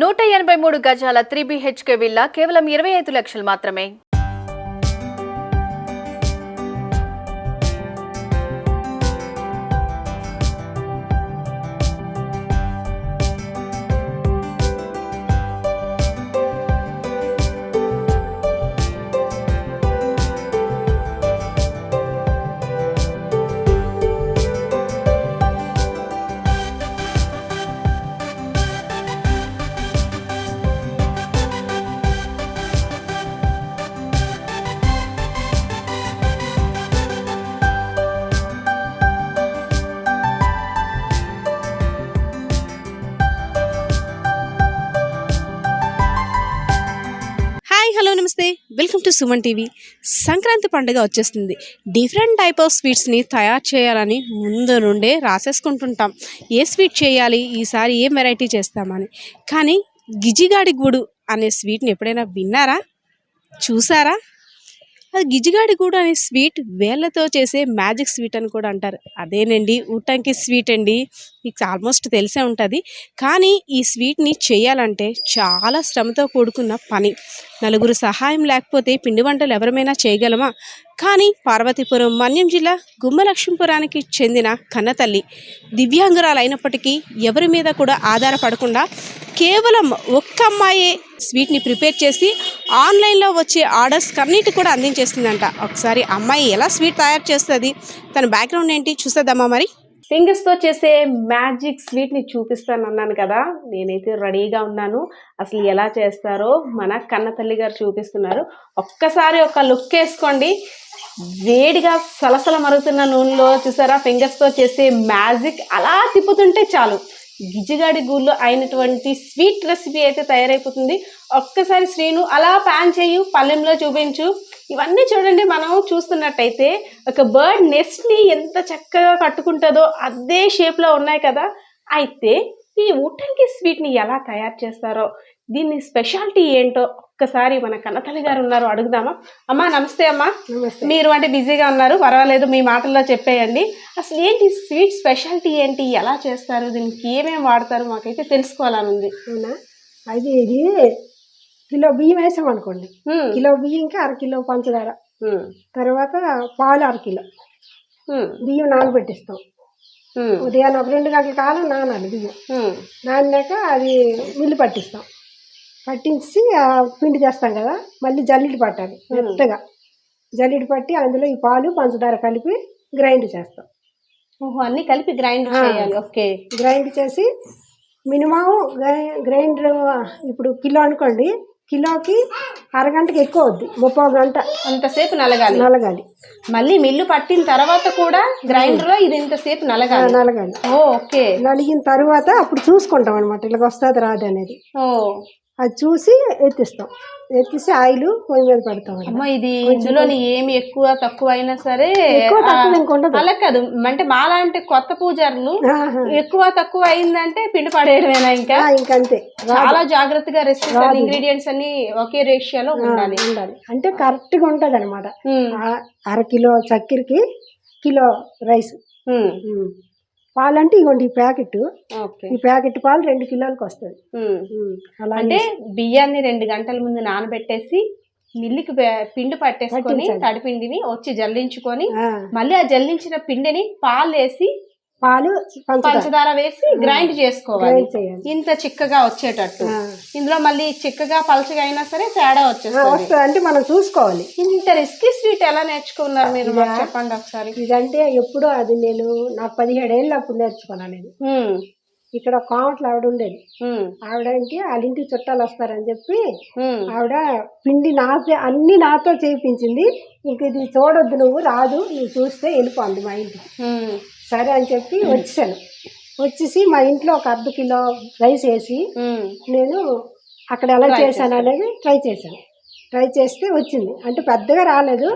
నూట ఎనభై మూడు గజాల త్రీ బిహెచ్కే విల్లా కేవలం ఇరవై ఐదు లక్షలు మాత్రమే. హలో నమస్తే welcome to Suman TV. Sankranti పండుగ వచ్చేస్తుంది. డిఫరెంట్ టైప్ ఆఫ్ స్వీట్స్ని తయారు చేయాలని ముందు నుండే రాసేసుకుంటుంటాం. ఏ స్వీట్ చేయాలి ఈసారి ఏ వెరైటీ చేస్తామని. కానీ గిజిగాడి గూడు అనే స్వీట్ని ఎప్పుడైనా విన్నారా? చూసారా? అది గిజిగాడి కూడా అనే స్వీట్ వేళ్ళతో చేసే మ్యాజిక్ స్వీట్ అని కూడా అంటారు. అదేనండి ఊటంకి స్వీట్ అండి. మీకు ఆల్మోస్ట్ తెలిసే ఉంటుంది. కానీ ఈ స్వీట్ని చేయాలంటే చాలా శ్రమతో కూడుకున్న పని. నలుగురు సహాయం లేకపోతే పిండి వంటలు ఎవరమైనా చేయగలమా? కానీ పార్వతీపురం మన్యం జిల్లా గుమ్మలక్ష్మీపురానికి చెందిన కన్నతల్లి దివ్యాంగురాలు అయినప్పటికీ ఎవరి మీద కూడా ఆధారపడకుండా కేవలం ఒక్క అమ్మాయే స్వీట్ని ప్రిపేర్ చేసి ఆన్లైన్లో వచ్చే ఆర్డర్స్ కన్నిటి కూడా అందించేస్తుందంట. ఒకసారి అమ్మాయి ఎలా స్వీట్ తయారు చేస్తుంది? తన బ్యాక్గ్రౌండ్ ఏంటి? చూసేద్దామా మరి? ఫింగర్స్తో చేసే మ్యాజిక్ స్వీట్ని చూపిస్తాను అన్నాను కదా నేనైతే రెడీగా ఉన్నాను. అసలు ఎలా చేస్తారో మన కన్న తల్లి గారు చూపిస్తున్నారు. ఒక్కసారి ఒక లుక్ వేసుకోండి. వేడిగా సలసల మరుగుతున్న నూనెలో చూసారా? ఫింగర్స్తో చేసే మ్యాజిక్ అలా తిప్పుతుంటే చాలు. గిజిగాడి గూళ్ళు అయినటువంటి స్వీట్ రెసిపీ అయితే తయారైపోతుంది. ఒక్కసారి శ్రీను అలా ప్యాన్ చేయు పల్లెంలో చూపించు. ఇవన్నీ చూడండి మనం చూస్తున్నట్టయితే ఒక బర్డ్ నెస్ట్ని ఎంత చక్కగా కట్టుకుంటుందో అదే షేప్లో ఉన్నాయి కదా. అయితే ఈ ఊటంకి స్వీట్ని ఎలా తయారు చేస్తారో దీని స్పెషాలిటీ ఏంటో ఒక్కసారి మన కన్నతల్లి గారు ఉన్నారు అడుగుదామా? అమ్మా నమస్తే అమ్మా. నమస్తే. మీరు అంటే బిజీగా ఉన్నారు పర్వాలేదు మీ మాటల్లో చెప్పేయండి. అసలు ఏంటి స్వీట్ స్పెషాలిటీ ఏంటి? ఎలా చేస్తారు? దీనికి ఏమేమి వాడతారు? మాకైతే తెలుసుకోవాలని ఉంది అవునా? అది ఇది కిలో బియ్యం వేసాం అనుకోండి. కిలో బియ్యంకి అర కిలో పంచదార. తర్వాత పాలు అర కిలో. హ్మ్, బియ్యం నానబెట్టిస్తాం. ఉదయాన్నే ఒక రెండు గంటల కాలం నానాలి బియ్యం. నానాక అది మిల్లు పట్టిస్తాం. పట్టించి పిండి చేస్తాం కదా మళ్ళీ జల్లిడి పట్టాలి మెత్తగా. జల్లిడి పట్టి అందులో ఈ పాలు పంచదార కలిపి గ్రైండ్ చేస్తాం. ఓహో అన్ని కలిపి గ్రైండ్. చేయాలి ఓకే. గ్రైండ్ చేసి మినిమం గ్రైండర్ ఇప్పుడు కిలో అనుకోండి కిలోకి అరగంటకి ఎక్కువ అవుద్ది ముప్పై గంట. అంతసేపు నలగాలి. నలగాలి. మళ్ళీ మిల్లు పట్టిన తర్వాత కూడా గ్రైండర్లో ఇది ఇంతసేపు నలగాలి. నలగాలి. Oh okay. నలిగిన తర్వాత అప్పుడు చూసుకుంటాం అనమాట ఇలాగ వస్తుంది రాదు అనేది ఓ. అది చూసి ఎత్తిస్తాం. ఎత్తిసి ఆయిల్ పొయ్యి మీద పెడతాం. అమ్మ ఇది ఇందులోని ఏమి ఎక్కువ తక్కువ అయినా సరే. అలా కాదు. అంటే మాలాంటి కొత్త పూజారులు. ఎక్కువ తక్కువ అయిందంటే పిండి పడేయడమేనా ఇంకా? ఇంకంతే చాలా జాగ్రత్తగా రెసిపీస్ ఇంగ్రీడియంట్స్ అన్ని ఒకే రేషియోలో ఉండాలి. ఉండాలి. అంటే కరెక్ట్గా ఉంటుంది అనమాట అర కిలో చక్కెరకి కిలో రైస్. పాలంటే ఇగోండి ఈ ప్యాకెట్. ఈ ప్యాకెట్ పాలు రెండు కిలోలకు వస్తుంది. అంటే బియ్యాన్ని రెండు గంటల ముందు నానబెట్టేసి మిల్లికి పిండి పట్టేసుకొని పట్టించాలి. తడి పిండిని వచ్చి జల్లించుకొని మళ్ళీ ఆ జల్లించిన పిండిని పాలు వేసి పాలు పంచదార. వేసి గ్రైండ్ చేసుకోవాలి. ఇంత చిక్కగా వచ్చేటట్టు. ఇందులో మళ్ళీ చిక్కగా పలచగా అయినా సరే తేడా వచ్చేస్తుంది. వస్తుంది అంటే మనం చూసుకోవాలి. ఇంత రిస్కీ స్వీట్ ఎలా నేర్చుకున్నారు మీరు చెప్పండి ఒకసారి. ఇదంటే ఎప్పుడో అది నేను నాకు పదిహేడు ఏళ్ళు అప్పుడు నేర్చుకున్నాను నేను ఇక్కడ కావట్లు ఆవిడ ఉండేది. ఆవిడ ఏంటి వాళ్ళ ఇంటికి చుట్టాలు వస్తారని చెప్పి ఆవిడ పిండి నాతో అన్ని నాతో చేయించింది ఇంక ఇది చూడొద్దు నువ్వు రాదు నువ్వు చూస్తే వెళ్ళిపోండి మా ఇంటికి. సరే అని చెప్పి వచ్చాను. వచ్చేసి మా ఇంట్లో ఒక అర్ధ కిలో రైస్ వేసి నేను అక్కడ ఎలా చేశాను అనేది ట్రై చేశాను. ట్రై చేస్తే వచ్చింది. అంటే పెద్దగా రాలేదు.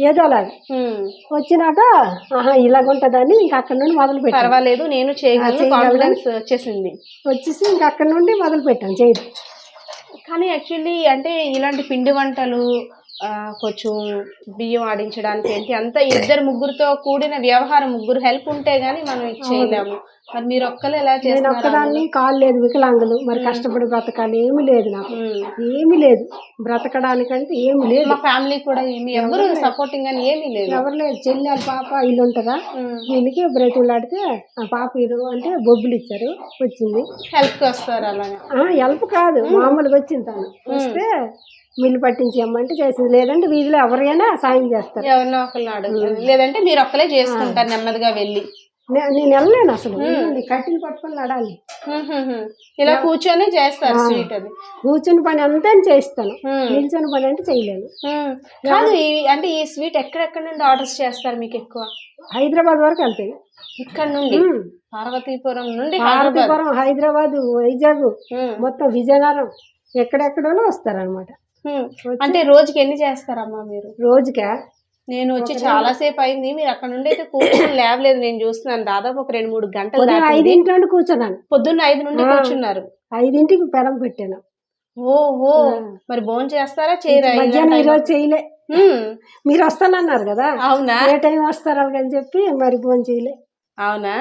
ఏదో అలాగా. వచ్చినాక ఆహా ఇలాగ ఉంటుందని ఇంక అక్కడ నుండి మొదలు పెట్టాను పర్వాలేదు నేను. కాన్ఫిడెన్స్ వచ్చేసింది. వచ్చేసి ఇంక అక్కడ నుండి మొదలు పెట్టాను చేయడం కానీ యాక్చువల్లీ అంటే ఇలాంటి పిండి వంటలు కొంచెం బియ్యం ఆడించడానికి ఏంటి అంత ఇద్దరు ముగ్గురుతో కూడిన వ్యవహారం ముగ్గురు హెల్ప్ ఉంటే గానీ మనం చేయలేము. మరి మీరు ఒక్కరు ఎలా నేను చేస్తున్నారు ఒక్కదాన్ని కాలు లేదు వికలాంగులు. మరి కష్టపడి బ్రతకాలి ఏమీ లేదు నాకు. ఏమీ లేదు. బ్రతకడానికంటే ఏమీ లేదు. మా ఫ్యామిలీ కూడా ఏమి ఎవరు సపోర్టింగ్ అని ఏమీ లేదు. ఎవరు లేదు. చెల్లి వాళ్ళ పాప ఇల్లు ఉంటుందా. వీళ్ళకి బ్రతులాడితే ఆ పాప ఇరు అంటే బొబ్బులు ఇచ్చారు వచ్చింది. హెల్ప్ వస్తారు అలాగా. ఆ హెల్ప్ కాదు మామూలుగా వచ్చింది తను. వస్తే మిల్లు పట్టించి ఇమ్మంటే చేసింది. లేదంటే వీధిలో ఎవరైనా సాయం చేస్తారు. ఎవరినో ఒకరిని లేదంటే మీరు ఒక్కలే చేసుకుంటారు నెమ్మదిగా వెళ్ళి. నే- నేను వెళ్ళలేను అసలు. నేను కట్టెలు పట్టుకొని నడాలి ఉహుహు. ఇలా కూర్చొని చేస్తారు స్వీట్ అది. కూర్చుని పని అంతా చేస్తాను. ఉమ్. నిల్చొని పని అంటే చేయలేను. ఉమ్. కాదు ఈ- అంటే ఈ స్వీట్ ఎక్కడెక్కడ నుండి ఆర్డర్స్ చేస్తారు మీకు ఎక్కువ? హైదరాబాద్ వరకు వెళ్తాయి. ఇక్కడ నుండి? ఉమ్. పార్వతీపురం నుండి హైదరాబాద్ పార్వతీపురం హైదరాబాద్. వైజాగ్ ఉమ్. మొత్తం విజయనగరం ఎక్కడెక్కడోనో వస్తారనమాట. అంటే రోజుకి ఎన్ని చేస్తారమ్మా మీరు? రోజుకా? నేను వచ్చి చాలా సేపు అయింది మీరు అక్కడ నుండి అయితే కూర్చొని లేవలేదు. నేను చూస్తున్నాను. దాదాపు ఒక రెండు మూడు గంటలు. ఐదింటి నుండి కూర్చున్నాను. పొద్దున్న ఐదు నుండి కూర్చున్నారు. ఐదింటికి పెరం పెట్టాను. ఓహో! మరి భోజనం చేస్తారా? చేయరా? ఈ చేయలే. మీరు వస్తానన్నారు కదా? అవునా? ఏ టైం వస్తారు అలాగని చెప్పి మరి ఫోన్ చేయలే. అవునా?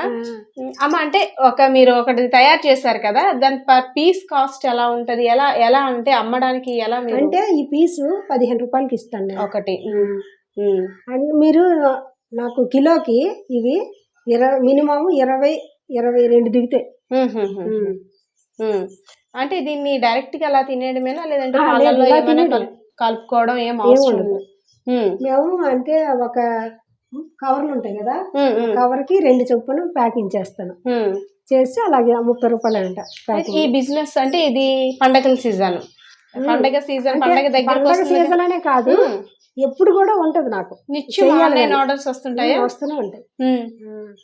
అమ్మ అంటే ఒక మీరు ఒకటి తయారు చేశారు కదా దాని పర్ పీస్ కాస్ట్ ఎలా ఉంటది? ఎలా ఎలా అంటే అమ్మడానికి ఎలా అంటే ఈ పీసు పదిహేను రూపాయలకి ఇస్తాను ఒకటి. అండ్ మీరు నాకు కిలోకి ఇవి ఇరవై మినిమం ఇరవై ఇరవై రెండు దిగుతాయి. అంటే దీన్ని డైరెక్ట్గా అలా తినేయడమేనా? లేదంటే కలుపుకోవడం ఏం అవసరం మేము అంటే ఒక కవర్లు ఉంటాయి కదా? ఉమ్, కవర్కి రెండు చొప్పున ప్యాకింగ్ చేస్తాను. ఉమ్. చేసి అలాగే ముప్పై రూపాయలు అంట ఈ బిజినెస్ అంటే ఇది పండగల సీజన్. పండగ సీజన్ పండగ కదా. సీజన్ అనే కాదు. ఎప్పుడు కూడా ఉంటది నాకు. నిత్యం ఆన్లైన్. ఆర్డర్స్ వస్తుంటాయా? వస్తూనే ఉంటాయి.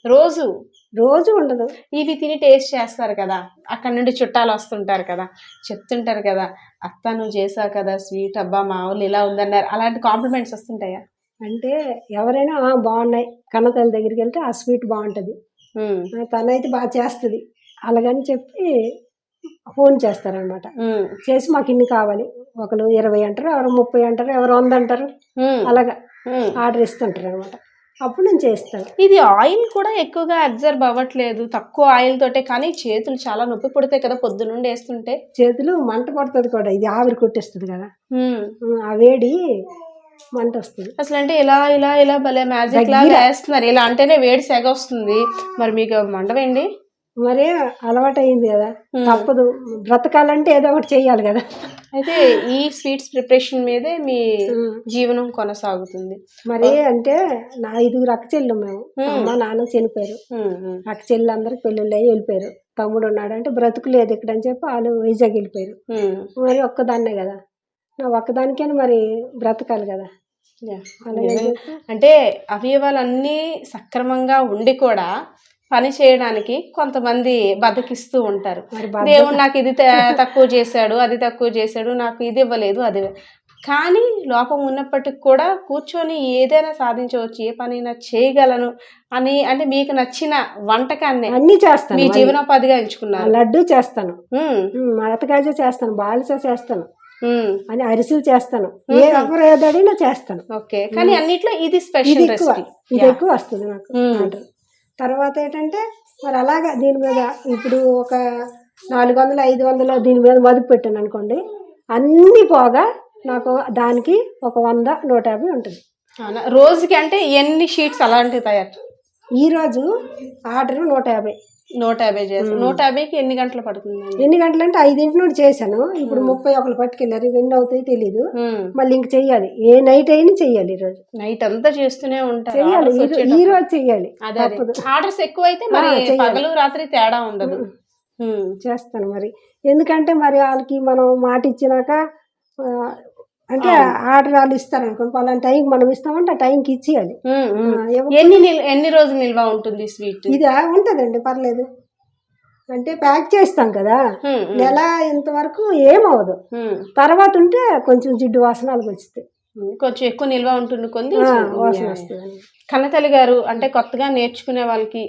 రోజు? రోజు ఉండదు. ఇవి తిని టేస్ట్ చేస్తారు కదా? అక్కడ నుండి చుట్టాలు వస్తుంటారు కదా? చెప్తుంటారు కదా అత్త నువ్వు చేసావు కదా స్వీట్ అబ్బా మా వాళ్ళు ఇలా ఉందన్నారు. అలాంటి కాంప్లిమెంట్స్ వస్తుంటాయా? అంటే ఎవరైనా "ఆ, బాగున్నాయి. కన్నతల్లి దగ్గరికి వెళ్తే ఆ స్వీట్ బాగుంటది. తనైతే బాగా చేస్తుంది. అలాగని చెప్పి ఫోన్ చేస్తారనమాట. చేసి మాకు ఇన్ని కావాలి. ఒకరు ఇరవై అంటారు ఎవరు ముప్పై అంటారు ఎవరు వంద అంటారు. అలాగా. ఆర్డర్ ఇస్తుంటారు అనమాట అప్పుడు నేను చేస్తాను. ఇది ఆయిల్ కూడా ఎక్కువగా అబ్జర్వ్ అవ్వట్లేదు. తక్కువ ఆయిల్ తోటే కానీ చేతులు చాలా నొప్పి పుడతాయి కదా పొద్దు నుండి వేస్తుంటే. చేతులు మంట పడుతుంది కూడా. ఇది ఆవిరి కొట్టేస్తుంది కదా. ఆ వేడి మంట వస్తుంది అసలు అంటే ఇలా ఇలా ఇలా భలే మ్యాజిక్ లాగా వేస్తున్నారు. ఇలా అంటేనే వేడి సెగ వస్తుంది. మరి మీకు మండవేండి మరే అలవాటు అయింది కదా తప్పదు. బ్రతకాలంటే ఏదో ఒకటి చెయ్యాలి కదా. అయితే ఈ స్వీట్స్ ప్రిపరేషన్ మీదే మీ. జీవనం కొనసాగుతుంది. మరి అంటే నా ఐదుగురు అక్క చెల్లెలు మేము. అమ్మ నాన్న చనిపోయారు. ఉమ్, ఉమ్, అక్క చెల్లెలు అందరికి పెళ్ళిళ్ళు అయ్యి వెళ్ళిపోయారు. తమ్ముడు ఉన్నాడు అంటే బ్రతుకు లేదు ఇక్కడ అని చెప్పి వాళ్ళు వైజాగ్ వెళ్ళిపోయారు. మరి ఒక్కదాన్నే కదా. నా ఒక్కదానికైనా మరి బ్రతకాలి కదా. అంటే అవయవాలన్నీ సక్రమంగా ఉండి కూడా పని చేయడానికి కొంతమంది బతికిస్తూ ఉంటారు. దేవుడు నాకు ఇది తక్కువ చేశాడు అది తక్కువ చేశాడు నాకు ఇది ఇవ్వలేదు అది కానీ లోపం ఉన్నప్పటికి కూడా కూర్చొని ఏదైనా సాధించవచ్చు ఏ పనైనా చేయగలను అని అంటే మీకు నచ్చిన వంటకాన్ని అన్నీ చేస్తాను. మీ. జీవనోపాధిగా ఆ ఎంచుకున్నారు లడ్డు చేస్తాను. మడతకాజ చేస్తాను బాలిస చేస్తాను. అని అరిసెలు చేస్తాను. ఏ అడిగినా చేస్తాను. ఓకే. కానీ అన్నిట్లో ఇది స్పెషల్ ఎక్కువ. ఇది ఎక్కువ వస్తుంది నాకు. తర్వాత ఏంటంటే మరి అలాగా దీని మీద ఇప్పుడు ఒక నాలుగు వందలు ఐదు వందలు దీని మీద మదుపు పెట్టాను అనుకోండి. అన్నీ పోగా నాకు దానికి ఒక వంద నూట యాభై ఉంటుంది? రోజుకి అంటే ఎన్ని షీట్స్ అలాంటివి తయారు? ఈరోజు ఆర్డర్ నూట యాభై. నూట యాభై చేస్తాం నూట యాభైకి ఎన్ని గంటలు పడుతుందండి? ఎన్ని గంటలు అంటే ఐదింటి నుండి చేశాను. ఇప్పుడు ముప్పై ఒకరు పట్టుకెళ్ళారు. ఎన్ని అవుతాయి తెలీదు. మళ్ళీ ఇంక చెయ్యాలి ఏ నైట్ అయినా చెయ్యాలి ఈరోజు నైట్ అంతా చేస్తూనే ఉంటారు. చెయ్యాలి ఈ. ఈ రోజు చెయ్యాలి ఆర్డర్స్ ఎక్కువ అయితే మరి. పగలు రాత్రి తేడా ఉండదు. చేస్తాను మరి. ఎందుకంటే మరి వాళ్ళకి మనం మాట ఇచ్చినాక అంటే ఆర్డర్ వాళ్ళు ఇస్తారు అనుకోండి పలానా టైంకి మనం ఇస్తామంటే ఆ టైంకి ఇచ్చేయాలి. ఎన్ని ఎన్ని రోజులు నిల్వ ఉంటుంది స్వీట్? ఇది ఉంటుందండి పర్లేదు. అంటే ప్యాక్ చేస్తాం కదా నెల ఇంతవరకు ఏమవదు తర్వాత ఉంటే కొంచెం జిడ్డు వాసనలకు వస్తుంది కొంచెం ఎక్కువ నిల్వ ఉంటుంది కొంది ఆ, వాసన వస్తుంది. కన్నతల్లి గారు అంటే కొత్తగా నేర్చుకునే వాళ్ళకి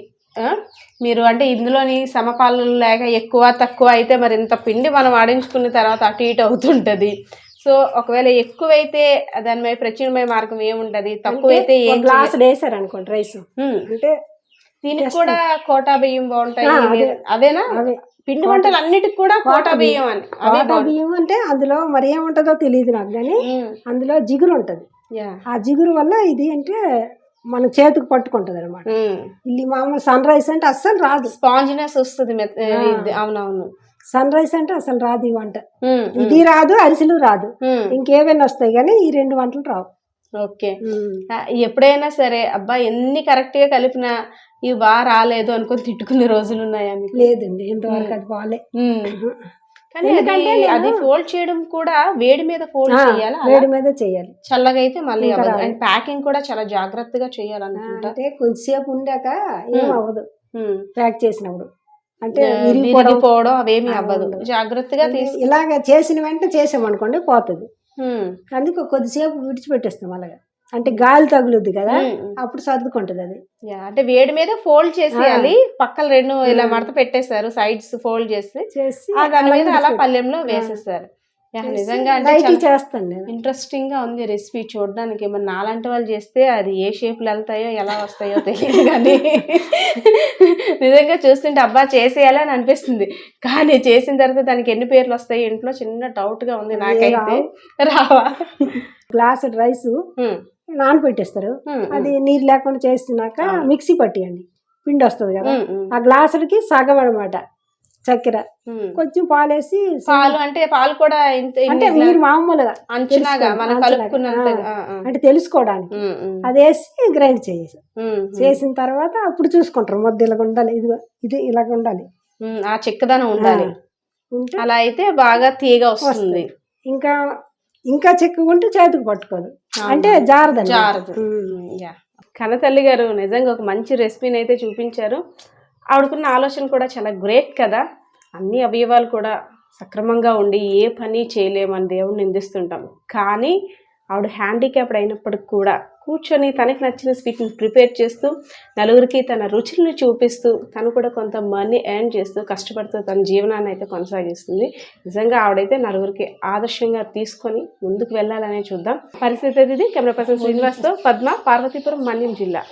మీరు అంటే ఇందులోని సమపాలన లేక ఎక్కువ తక్కువ అయితే మరి ఇంత పిండి మనం ఆడించుకున్న తర్వాత అటు ఇటు అవుతుంటుంది. సో ఒకవేళ ఎక్కువైతే దాని మీద ప్రత్యామ్నాయ మార్గం ఏముంటది? తక్కువైతే ఏం గ్లాస్ వేసారు అనుకోండి రైస్. అంటే దీనికి కూడా కోటా బియ్యం బాగుంటాయి ఆ, ఇవి- అదే. అవేనా? అవి పిండి వంటలు అన్నిటికి కూడా కోటా బియ్యం. అని. కోటా బియ్యం అంటే అందులో మరి ఏముంటుందో తెలియదు నాకు కానీ. అందులో జిగురు ఉంటుంది. ఆ జిగురు వల్ల ఇది అంటే మన చేతికి పట్టుకుంటుంది అనమాట. ఇది మామూలు సన్ రైస్ అంటే అస్సలు రాదు. స్పాంజినెస్ వస్తుంది అవునవును. సన్ రైస్ అంటే అసలు రాదు ఈ వంట. ఇది రాదు అరిసెలు రాదు. ఇంకేమైనా వస్తాయి కానీ ఈ రెండు వంటలు రావు. ఓకే. ఎప్పుడైనా సరే అబ్బా ఎన్ని కరెక్ట్గా కలిపినా ఇవి బాగా రాలేదు అనుకొని తిట్టుకునే రోజులు ఉన్నాయా లేదండి ఇంతవరకు అది బాగాలే అది ఫోల్డ్ చేయడం కూడా వేడి మీద ఫోల్డ్ చేయాలి? వేడి మీద చేయాలి. చల్లగా అయితే మళ్ళీ. అండ్ ప్యాకింగ్ కూడా చాలా జాగ్రత్తగా చేయాలనుకుంటా. అంటే కొంచెంసేపు ఉండాక ఏం. అవ్వదు. ప్యాక్ చేసినప్పుడు. అంటే విరిగిపోవడం అవేమి అవ్వదు. జాగ్రత్తగా తీసి ఇలాగ చేసిన వెంటనే చేసామనుకోండి పోతుంది. అందుకు కొద్దిసేపు విడిచిపెట్టేస్తాం అలాగా అంటే గాలి తగులుద్ది కదా. అప్పుడు సర్దుకుంటది అది అంటే వేడి మీద ఫోల్డ్ చేసేయాలి పక్కల రెండు ఇలా. మడత పెట్టేశారు సైడ్స్ ఫోల్డ్ చేసి చేసి దాని మీద అలా. పల్లెంలో ఆ. నిజంగా చేస్తాను ఇంట్రెస్టింగ్గా ఉంది రెసిపీ చూడడానికి. మరి నాలాంటి వాళ్ళు చేస్తే అది ఏ షేప్లో వెళ్తాయో ఎలా వస్తాయో తెలియదు కానీ నిజంగా చూస్తుంటే అబ్బా చేసేయాలి అని అనిపిస్తుంది. కానీ చేసిన తర్వాత దానికి ఎన్ని పేర్లు వస్తాయి ఇంట్లో చిన్న డౌట్గా ఉంది నాకైతే. రావా. గ్లాస్ రైస్ నానబెట్టేస్తారు అది నీరు లేకుండా చేసినాక. మిక్సీ పట్టియండి. పిండి వస్తుంది కదా. ఆ గ్లాసులకి సగం అనమాట చక్కెర. కొంచెం పాలేసి పాలు అంటే పాలు కూడా అంటే మీరు మామూలుగా అంచనాగా మనం. కలుపుకున్నంత. అంటే తెలుసుకోవడానికి. ఉమ్, ఉమ్, అది వేసి గ్రైండ్ చేసి. చేసిన తర్వాత అప్పుడు చూసుకుంటారు ముద్ద ఇలాగ ఉండాలి ఇది ఇది ఇలాగ ఉండాలి. ఆ చిక్కదనం ఉండాలి. అలా అయితే బాగా తీగ వస్తుంది. ఇంకా ఇంకా చిక్కుకుంటే చేతికి పట్టుకోదు. అంటే జారదు. యా. కనతల్లి గారు నిజంగా ఒక మంచి రెసిపీని అయితే చూపించారు. ఆవిడకున్న ఆలోచన కూడా చాలా గ్రేట్ కదా. అన్ని అవయవాలు కూడా సక్రమంగా ఉండి ఏ పని చేయలేమని దేవుడిని నిందిస్తుంటాం. కానీ ఆవిడ హ్యాండిక్యాప్డ్ అయినప్పటికి కూడా కూర్చొని తనకి నచ్చిన స్వీట్ని ప్రిపేర్ చేస్తూ నలుగురికి తన రుచులను చూపిస్తూ తను కూడా కొంత మనీ ఎర్న్ చేస్తూ కష్టపడుతూ తన జీవనాన్ని అయితే కొనసాగిస్తుంది. నిజంగా ఆవిడైతే నలుగురికి ఆదర్శంగా తీసుకొని ముందుకు వెళ్ళాలనే చూద్దాం. పరిస్థితి ఇది? కెమెరా పర్సన్ శ్రీనివాస్తో పద్మ పార్వతీపురం మన్యం జిల్లా.